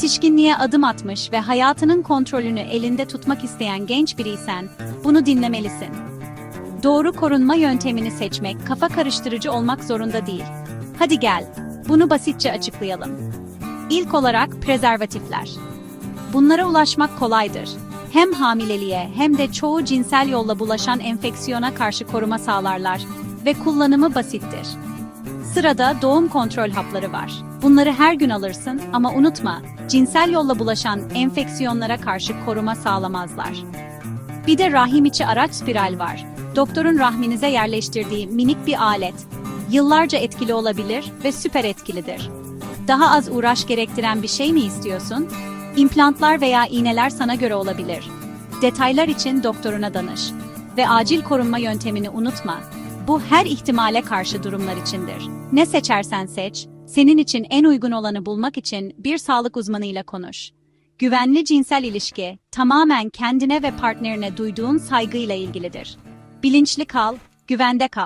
Yetişkinliğe adım atmış ve hayatının kontrolünü elinde tutmak isteyen genç biriysen, bunu dinlemelisin. Doğru korunma yöntemini seçmek kafa karıştırıcı olmak zorunda değil. Hadi gel, bunu basitçe açıklayalım. İlk olarak prezervatifler. Bunlara ulaşmak kolaydır. Hem hamileliğe hem de çoğu cinsel yolla bulaşan enfeksiyona karşı koruma sağlarlar ve kullanımı basittir. Sırada doğum kontrol hapları var. Bunları her gün alırsın ama unutma, cinsel yolla bulaşan enfeksiyonlara karşı koruma sağlamazlar. Bir de rahim içi araç spiral var. Doktorun rahminize yerleştirdiği minik bir alet. Yıllarca etkili olabilir ve süper etkilidir. Daha az uğraş gerektiren bir şey mi istiyorsun? İmplantlar veya iğneler sana göre olabilir. Detaylar için doktoruna danış. Ve acil korunma yöntemini unutma. Bu her ihtimale karşı durumlar içindir. Ne seçersen seç, senin için en uygun olanı bulmak için bir sağlık uzmanıyla konuş. Güvenli cinsel ilişki tamamen kendine ve partnerine duyduğun saygıyla ilgilidir. Bilinçli kal, güvende kal.